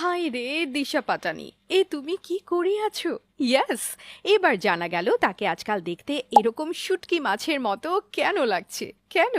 High রে, দিশা পাটানি, এ তুমি কি করিয়াছো ইয়াস এবার জানা গেল তাকে আজকাল দেখতে এরকম শুটকি মাছের মতো কেন লাগছে? কেন?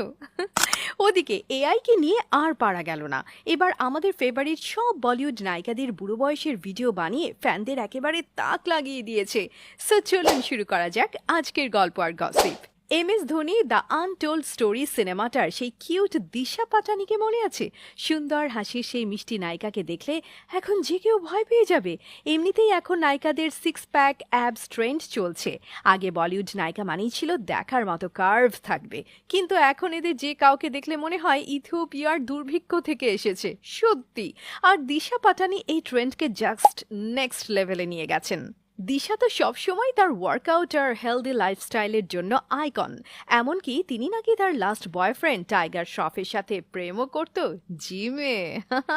ওদিকে এআইকে নিয়ে আর পারা গেল না। এবার আমাদের ফেভারিট সব বলিউড নায়িকাদের বুড়ো বয়সের ভিডিও বানিয়ে ফ্যানদের একেবারে তাক লাগিয়ে দিয়েছে। সো চলুন শুরু করা যাক আজকের গল্প আর gossip M S Dhoni the untold story সিনেমাটার সেই কিউট দিশা পাটানিকে মনে আছে? সুন্দর হাসির সেই মিষ্টি নায়িকাকে দেখলে এখন যে কেউ ভয় পেয়ে যাবে। এমনিতেই এখন নায়িকাদের সিক্স প্যাক অ্যাবস ট্রেন্ড চলছে। আগে বলিউড নায়িকা মানেই ছিল দেখার মতো কার্ভ থাকবে। কিন্তু এখন এদের যে কাউকে দেখলে মনে হয় ইথিওপিয়ার দুর্ভিক্ষ থেকে এসেছে, সত্যি। আর দিশা পাটানি এই ট্রেন্ডকে জাস্ট নেক্সট লেভেলে নিয়ে গেছেন। দিশা তো সবসময় তার ওয়ার্কআউট আর হেলদি লাইফস্টাইলের জন্য আইকন এমনকি তিনি নাকি তার লাস্ট বয়ফ্রেন্ড টাইগার শ্রফের সাথে প্রেমও করত জিমে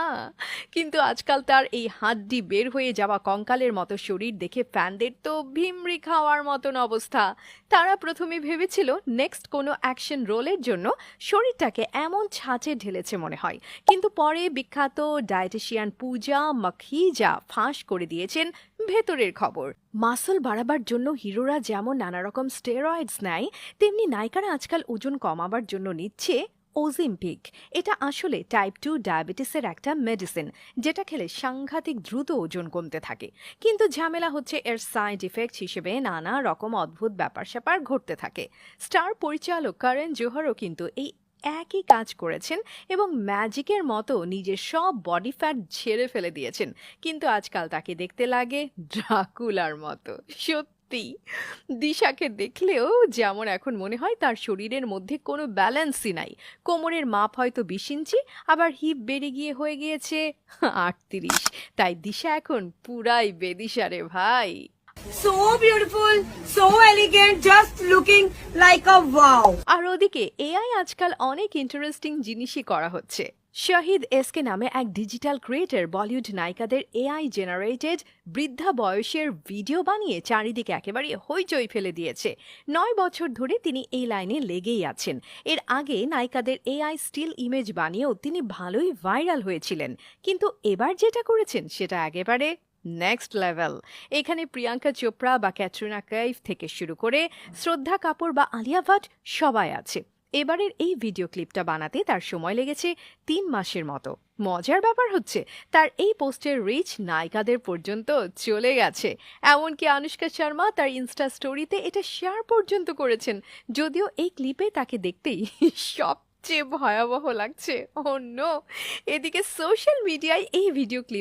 কিন্তু আজকাল তার এই হাড্ডি বের হয়ে যাওয়া কঙ্কালের মতো শরীর দেখে ফ্যানদের তো ভিমরি খাওয়ার মতন অবস্থা। তারা প্রথমে ভেবেছিল নেক্সট কোনো অ্যাকশন রোলের জন্য শরীরটাকে এমন ছাঁচে ঢেলেছে মনে হয়। কিন্তু পরে বিখ্যাত ডায়েটিশিয়ান পূজা মখিজা ফাঁস করে দিয়েছেন ভেতরের খবর। মাসল বাড়াবার জন্য হিরোরা যেমন নানা রকম স্টেরয়েডস নেয়, তেমনি নায়িকারা আজকাল ওজন কমাবার জন্য নিচ্ছে ওজিম্পিক এটা আসলে টাইপ টু ডায়াবেটিসের একটা মেডিসিন যেটা খেলে সাংঘাতিক দ্রুত ওজন কমতে থাকে। কিন্তু ঝামেলা হচ্ছে এর সাইড ইফেক্ট হিসেবে নানা রকম অদ্ভুত ব্যাপার স্যাপার ঘটতে থাকে। স্টার পরিচালক কারেন জোহরও কিন্তু এই একই কাজ করেছেন এবং ম্যাজিকের মতো নিজের সব বডি ফ্যাট ঝেড়ে ফেলে দিয়েছেন। কিন্তু আজকাল তাকে দেখতে লাগে ড্রাকুলার মতো, সত্যি। দিশাকে দেখলেও যেমন এখন মনে হয় তার শরীরের মধ্যে কোনো ব্যালেন্সই নাই। কোমরের মাপ হয়তো বিশ ইঞ্চি, আবার হিপ বেড়ে গিয়ে হয়ে গিয়েছে আটত্রিশ। তাই দিশা এখন পুরাই বেদিশা রে ভাই। So beautiful, so elegant, just looking like a wow. আর ওদিকে এআই আজকাল অনেক ইন্টারেস্টিং জিনিসই করা হচ্ছে। শহীদ এসকে নামে এক ডিজিটাল ক্রিয়েটর বলিউড নায়িকাদের এআই জেনারেটেড বৃদ্ধা বয়সের ভিডিও বানিয়ে চারিদিকে একেবারে হইচই ফেলে দিয়েছে। নয় বছর ধরে তিনি এই লাইনে লেগেই আছেন। এর আগে নায়িকাদের এআই স্টিল ইমেজ বানিয়েও তিনি ভালোই ভাইরাল হয়েছিলেন। কিন্তু এবার যেটা করেছেন সেটা একেবারে নেক্সট লেভেল এখানে প্রিয়াঙ্কা চোপড়া বা ক্যাটরিনা কাইফ থেকে শুরু করে শ্রদ্ধা কাপুর বা আলিয়া ভাট সবাই আছে। এবারের এই ভিডিও ক্লিপটা বানাতে তার সময় লেগেছে তিন মাসের মতো। মজার ব্যাপার হচ্ছে, তার এই পোস্টের রিচ নায়িকাদের পর্যন্ত চলে গেছে। এমনকি আনুষ্কা শর্মা তার ইনস্টা স্টোরিতে এটা শেয়ার পর্যন্ত করেছেন। যদিও এই ক্লিপে তাকে দেখতেই সব সবচেয়ে ভয়াবহ লাগছে। অন্য এদিকে সোশ্যাল মিডিয়ায় এই ভিডিও ক্লিপ